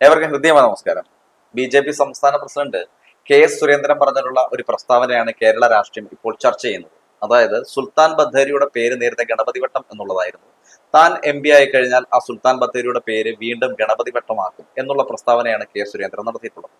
ഏവർക്കും ഹൃദ്യമായ നമസ്കാരം. ബി ജെ പി സംസ്ഥാന പ്രസിഡന്റ് കെ എസ് സുരേന്ദ്രൻ പറഞ്ഞിട്ടുള്ള ഒരു പ്രസ്താവനയാണ് കേരള രാഷ്ട്രീയം ഇപ്പോൾ ചർച്ച ചെയ്യുന്നത്. അതായത് സുൽത്താൻ ബത്തേരിയുടെ പേര് നേരത്തെ ഗണപതി വട്ടം എന്നുള്ളതായിരുന്നു. താൻ എം പി ആയി കഴിഞ്ഞാൽ ആ സുൽത്താൻ ബത്തേരിയുടെ പേര് വീണ്ടും ഗണപതി വട്ടമാക്കും എന്നുള്ള പ്രസ്താവനയാണ് കെ സുരേന്ദ്രൻ നടത്തിയിട്ടുള്ളത്.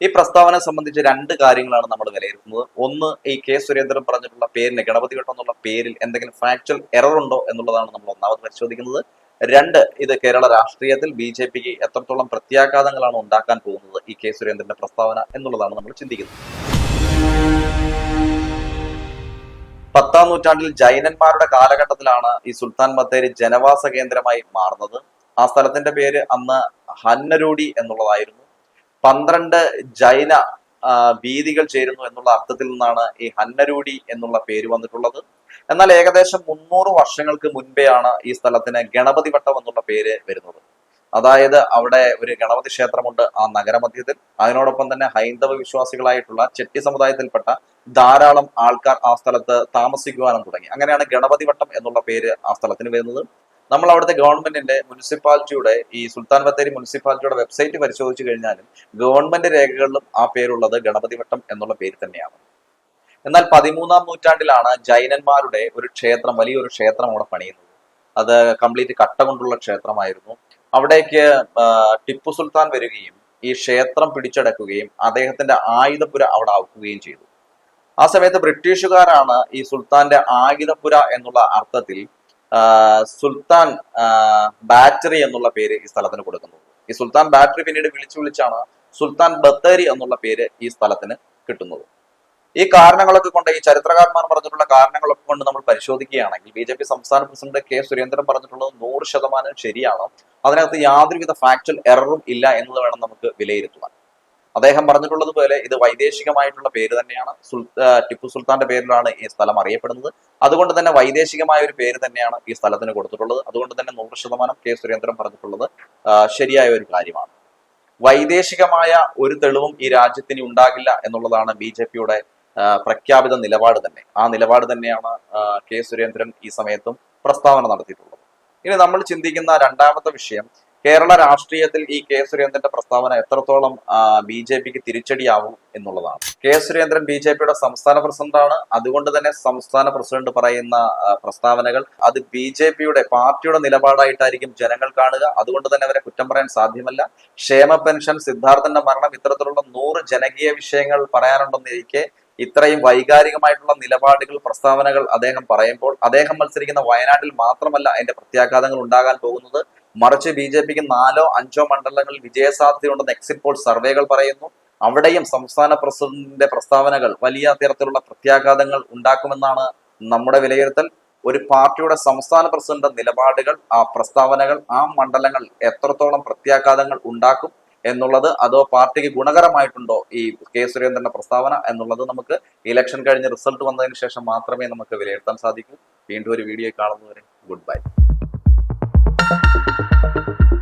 ഈ പ്രസ്താവന സംബന്ധിച്ച് രണ്ട് കാര്യങ്ങളാണ് നമ്മൾ വിലയിരുത്തുന്നത്. ഒന്ന് ഈ കെ സുരേന്ദ്രൻ പറഞ്ഞിട്ടുള്ള പേരിന് ഗണപതി വട്ടം എന്നുള്ള പേരിൽ എന്തെങ്കിലും ഫാക്ച്വൽ എറർ ഉണ്ടോ എന്നുള്ളതാണ് നമ്മൾ ഒന്നാമത് പരിശോധിക്കുന്നത്. രണ്ട് ഇത് കേരള രാഷ്ട്രീയത്തിൽ ബി ജെ പിക്ക് എത്രത്തോളം പ്രത്യാഘാതങ്ങളാണ് ഉണ്ടാക്കാൻ പോകുന്നത് ഈ കെ സുരേന്ദ്രന്റെ പ്രസ്താവന എന്നുള്ളതാണ് നമ്മൾ ചിന്തിക്കുന്നത്. പത്താം നൂറ്റാണ്ടിൽ ജൈനന്മാരുടെ കാലഘട്ടത്തിലാണ് ഈ സുൽത്താൻ ബത്തേരി ജനവാസ കേന്ദ്രമായി മാറുന്നത്. ആ സ്ഥലത്തിന്റെ പേര് അന്ന് ഹന്നരൂടി എന്നുള്ളതായിരുന്നു. പന്ത്രണ്ട് ജൈന ആ, വീതികൾ ചേരുന്നു എന്നുള്ള അർത്ഥത്തിൽ നിന്നാണ് ഈ ഹന്നരൂടി എന്നുള്ള പേര് വന്നിട്ടുള്ളത്. എന്നാൽ ഏകദേശം മുന്നൂറ് വർഷങ്ങൾക്ക് മുൻപെയാണ് ഈ സ്ഥലത്തിന് ഗണപതി വട്ടം എന്നുള്ള പേര് വരുന്നത്. അതായത് അവിടെ ഒരു ഗണപതി ക്ഷേത്രമുണ്ട് ആ നഗരമധ്യത്തിൽ. അതിനോടൊപ്പം തന്നെ ഹൈന്ദവ വിശ്വാസികളായിട്ടുള്ള ചെട്ടി സമുദായത്തിൽപ്പെട്ട ധാരാളം ആൾക്കാർ ആ സ്ഥലത്ത് താമസിക്കുവാനും തുടങ്ങി. അങ്ങനെയാണ് ഗണപതി വട്ടം എന്നുള്ള പേര് ആ സ്ഥലത്തിന് വരുന്നത്. നമ്മൾ അവിടുത്തെ ഗവൺമെന്റിന്റെ മുനിസിപ്പാലിറ്റിയുടെ ഈ സുൽത്താൻ ബത്തേരി മുനിസിപ്പാലിറ്റിയുടെ വെബ്സൈറ്റ് പരിശോധിച്ചു കഴിഞ്ഞാലും ഗവൺമെന്റ് രേഖകളിലും ആ പേരുള്ളത് ഗണപതി വട്ടം എന്നുള്ള പേര് തന്നെയാണ്. എന്നാൽ പതിമൂന്നാം നൂറ്റാണ്ടിലാണ് ജൈനന്മാരുടെ ഒരു ക്ഷേത്രം വലിയൊരു ക്ഷേത്രം അവിടെ പണിയുന്നത്. അത് കംപ്ലീറ്റ് കട്ട കൊണ്ടുള്ള ക്ഷേത്രമായിരുന്നു. അവിടേക്ക് ടിപ്പു സുൽത്താൻ വരികയും ഈ ക്ഷേത്രം പിടിച്ചടക്കുകയും അദ്ദേഹത്തിന്റെ ആയുധപുര അവിടെ ആക്കുകയും ചെയ്തു. ആ സമയത്ത് ബ്രിട്ടീഷുകാരാണ് ഈ സുൽത്താന്റെ ആയുധപുര എന്നുള്ള അർത്ഥത്തിൽ സുൽത്താൻ ബാറ്ററി എന്നുള്ള പേര് ഈ സ്ഥലത്തിന് കൊടുക്കുന്നു. ഈ സുൽത്താൻ ബാറ്ററി പിന്നീട് വിളിച്ചു വിളിച്ചാണ് സുൽത്താൻ ബത്തേരി എന്നുള്ള പേര് ഈ സ്ഥലത്തിന് കിട്ടുന്നത്. ഈ കാരണങ്ങളൊക്കെ കൊണ്ട് ഈ ചരിത്രകാരന്മാർ പറഞ്ഞിട്ടുള്ള കാരണങ്ങളൊക്കെ കൊണ്ട് നമ്മൾ പരിശോധിക്കുകയാണെങ്കിൽ ബി ജെ പി സംസ്ഥാന പ്രസിഡന്റ് കെ സുരേന്ദ്രൻ പറഞ്ഞിട്ടുള്ളത് നൂറ് ശതമാനം ശരിയാണ്. അതിനകത്ത് യാതൊരുവിധ ഫാക്ച്വൽ എററും ഇല്ല എന്നത് വേണം നമുക്ക് വിലയിരുത്തുവാൻ. അദ്ദേഹം പറഞ്ഞിട്ടുള്ളത് പോലെ ഇത് വൈദേശികമായിട്ടുള്ള പേര് തന്നെയാണ്. ടിപ്പു സുൽത്താന്റെ പേരിലാണ് ഈ സ്ഥലം അറിയപ്പെടുന്നത്. അതുകൊണ്ട് തന്നെ വൈദേശികമായ ഒരു പേര് തന്നെയാണ് ഈ സ്ഥലത്തിന് കൊടുത്തിട്ടുള്ളത്. അതുകൊണ്ട് തന്നെ നൂറ് ശതമാനം കെ സുരേന്ദ്രൻ പറഞ്ഞിട്ടുള്ളത് ശരിയായ ഒരു കാര്യമാണ്. വൈദേശികമായ ഒരു തെളിവും ഈ രാജ്യത്തിന് ഉണ്ടാകില്ല എന്നുള്ളതാണ് ബി ജെ പിയുടെ പ്രഖ്യാപിത നിലപാട് തന്നെ. ആ നിലപാട് തന്നെയാണ് കെ സുരേന്ദ്രൻ ഈ സമയത്തും പ്രസ്താവന നടത്തിയിട്ടുള്ളത്. ഇനി നമ്മൾ ചിന്തിക്കുന്ന രണ്ടാമത്തെ വിഷയം കേരള രാഷ്ട്രീയത്തിൽ ഈ കെ സുരേന്ദ്രന്റെ പ്രസ്താവന എത്രത്തോളം ബി ജെ പിക്ക് തിരിച്ചടിയാവും എന്നുള്ളതാണ്. കെ സുരേന്ദ്രൻ ബി ജെ പിയുടെ സംസ്ഥാന പ്രസിഡന്റാണ്. അതുകൊണ്ട് തന്നെ സംസ്ഥാന പ്രസിഡന്റ് പറയുന്ന പ്രസ്താവനകൾ അത് ബി ജെ പിയുടെ പാർട്ടിയുടെ നിലപാടായിട്ടായിരിക്കും ജനങ്ങൾ കാണുക. അതുകൊണ്ട് തന്നെ അവരെ കുറ്റം പറയാൻ സാധ്യമല്ല. ക്ഷേമ പെൻഷൻ സിദ്ധാർത്ഥന്റെ മരണം ഇത്തരത്തിലുള്ള നൂറ് ജനകീയ വിഷയങ്ങൾ പറയാനുണ്ടെന്നിരിക്കെ ഇത്രയും വൈകാരികമായിട്ടുള്ള നിലപാടുകൾ പ്രസ്താവനകൾ അദ്ദേഹം പറയുമ്പോൾ അദ്ദേഹം മത്സരിക്കുന്ന വയനാട്ടിൽ മാത്രമല്ല അതിന്റെ പ്രത്യാഘാതങ്ങൾ ഉണ്ടാകാൻ പോകുന്നത്. മറിച്ച് ബി ജെ പിക്ക് നാലോ അഞ്ചോ മണ്ഡലങ്ങളിൽ വിജയസാധ്യതയുണ്ടെന്ന് എക്സിറ്റ് പോൾ സർവേകൾ പറയുന്നു. അവിടെയും സംസ്ഥാന പ്രസിഡന്റിന്റെ പ്രസ്താവനകൾ വലിയ തരത്തിലുള്ള പ്രത്യാഘാതങ്ങൾ ഉണ്ടാക്കുമെന്നാണ് നമ്മുടെ വിലയിരുത്തൽ. ഒരു പാർട്ടിയുടെ സംസ്ഥാന പ്രസിഡന്റ് നിലപാടുകൾ ആ പ്രസ്താവനകൾ ആ മണ്ഡലങ്ങൾ എത്രത്തോളം പ്രത്യാഘാതങ്ങൾ ഉണ്ടാക്കും എന്നുള്ളത് അതോ പാർട്ടിക്ക് ഗുണകരമായിട്ടുണ്ടോ ഈ കെ സുരേന്ദ്രന്റെ പ്രസ്താവന എന്നുള്ളത് നമുക്ക് ഇലക്ഷൻ കഴിഞ്ഞ് റിസൾട്ട് വന്നതിന് ശേഷം മാത്രമേ നമുക്ക് വിലയിരുത്താൻ സാധിക്കൂ. വീണ്ടും ഒരു വീഡിയോ കാണുന്നവരെ ഗുഡ് ബൈ. thank you